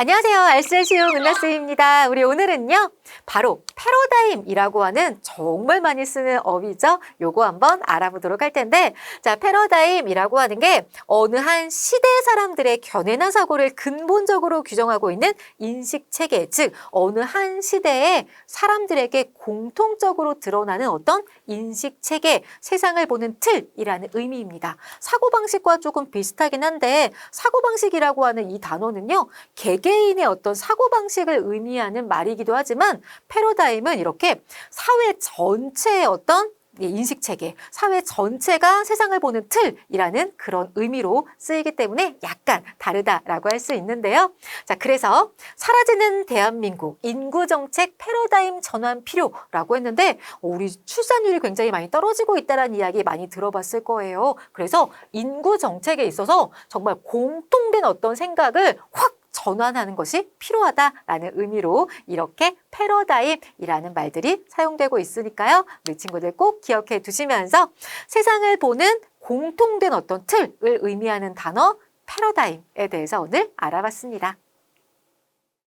안녕하세요. 알쓸시우 문나스입니다. 우리 오늘은요. 바로 패러다임이라고 하는 정말 많이 쓰는 어휘죠. 요거 한번 알아보도록 할 텐데 자, 패러다임이라고 하는 게 어느 한 시대 사람들의 견해나 사고를 근본적으로 규정하고 있는 인식 체계, 즉 어느 한 시대의 사람들에게 공통적으로 드러나는 어떤 인식 체계, 세상을 보는 틀이라는 의미입니다. 사고 방식과 조금 비슷하긴 한데 사고 방식이라고 하는 이 단어는요. 개개 인의 어떤 사고 방식을 의미하는 말이기도 하지만 패러다임은 이렇게 사회 전체의 어떤 이 인식 체계, 사회 전체가 세상을 보는 틀이라는 그런 의미로 쓰이기 때문에 약간 다르다라고 할 수 있는데요. 자, 그래서 사라지는 대한민국 인구 정책 패러다임 전환 필요라고 했는데 어, 우리 출산율이 굉장히 많이 떨어지고 있다라는 이야기 많이 들어봤을 거예요. 그래서 인구 정책에 있어서 정말 공통된 어떤 생각을 확 전환하는 것이 필요하다라는 의미로 이렇게 패러다임이라는 말들이 사용되고 있으니까요. 우리 친구들 꼭 기억해 두시면서 세상을 보는 공통된 어떤 틀을 의미하는 단어 패러다임에 대해서 오늘 알아봤습니다.